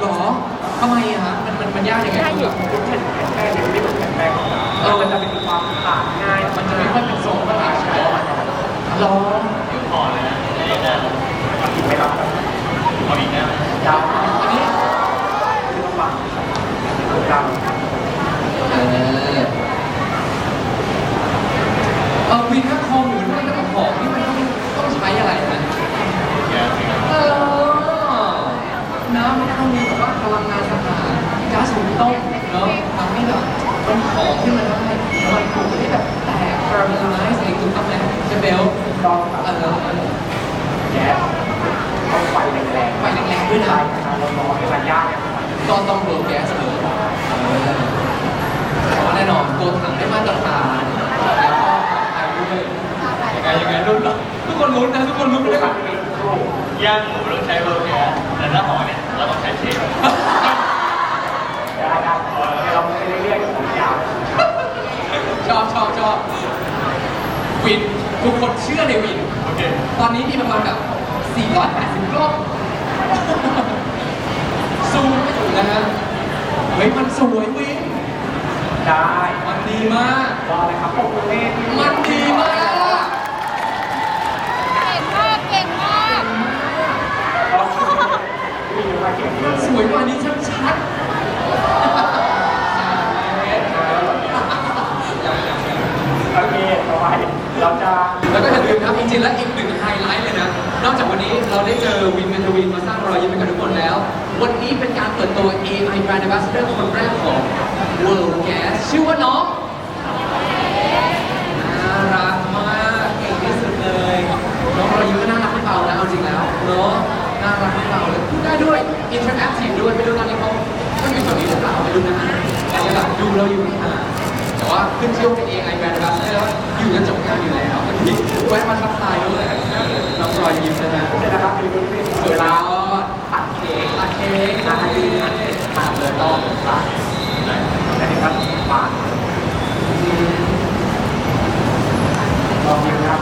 หรอทำไมอะฮะมันมันมันยากยังไงคือแบบแผ่นแป้งเนี่ยไม่ได้เหมือนแผ่นแป้งของเราเออ มันจะเป็นความขาดง่าย มันจะไม่ค่อยเป็นทรงเท่าไหร่ใช่ไหมหรอพอเลยนะไม่ได้นะกินไม่รับเอาอีกนะยาวอันนี้คือต้องวางดำเออเออวินถ้าคอหมูด้วยกับหอมนี่มันต้องต้องใช้อะไรนะ แกสิ เออน้ำมันต้องมีแบบว่าพลังงานต่าง ๆก๊าซหุงต้มเนาะทำให้แบบมันหอมขึ้นมาได้มันปลุกให้แบบแตก caramelize เองถูกต้องไหมเจเบลต้องเออแก๊สต้องไฟแรงๆไฟแรงๆด้วยนะครับเราร้อนเวลาย่างเนี่ยก็ต้องเวิร์กแก๊สเลยเพราะแน่นอนตัวถังได้มาตรฐานแล้วก็ทางด้วยยังไงยังไงรุ่นเรอทุกคนลุ้นนะทุกคนลุ้นดูด้วยกับนย่างหมูต้องใช้เบอร์แกสแต่ถ้าหอเนี่ยเราต้องใช้เชฟ ได้ได้เราไปเรื่อยๆผมยาว ชอบชอบชอบวินทุกคนเชื่อในวิน โอเค ตอนนี้มีประมาณแบบ480กล้องซูมไม่ถึงนะฮะเฮ้ยมันสวยวินได้ มันดีมากรอเลยครับผมเล่นมันดีมาก เก่งมากเก่งมาก มีมาเก็บเลย สวยกว่านี้ชัดๆ โอเคต่อไปเราจะ แล้วก็อย่าลืมครับจริงๆ แล้วอีกหนึ่งไฮไลท์เลยนะ นอกจากวันนี้เราได้เจอวินเมนทวินมาสร้างรอยยิ้มให้กับทุกคนแล้ว วันนี้เป็นการเปิดตัว AI Brand Ambassador คนแรกของ World Gas ชื่อว่าน้องน่ารักมากเก่งที่สุดเลยน้องรอยยิ้มก็น่ารักไม่เบานะเอาจริงแล้วเนาะน่ารักไม่เบาเลยพูดได้ด้วย interactive ด้วยไม่รู้ตอนนี้เขาเขาอยู่แถวนี้หรือเปล่าไม่รู้นะอาจจะแบบดูเราอยู่ห่างแต่ว่าขึ้นชื่อว่าเป็น AI Brand Ambassador แล้วอยู่กันจบงานอยู่แล้ว แวยมาทักทายด้วยน้องรอยยิ้มนะได้แล้ครับมีมุ้งมิ้งเวลาตัดเค้กตัดเค้กตัดเค้กตัดเลยต้องตัดนะครับปาดลองยิ้มนะครับ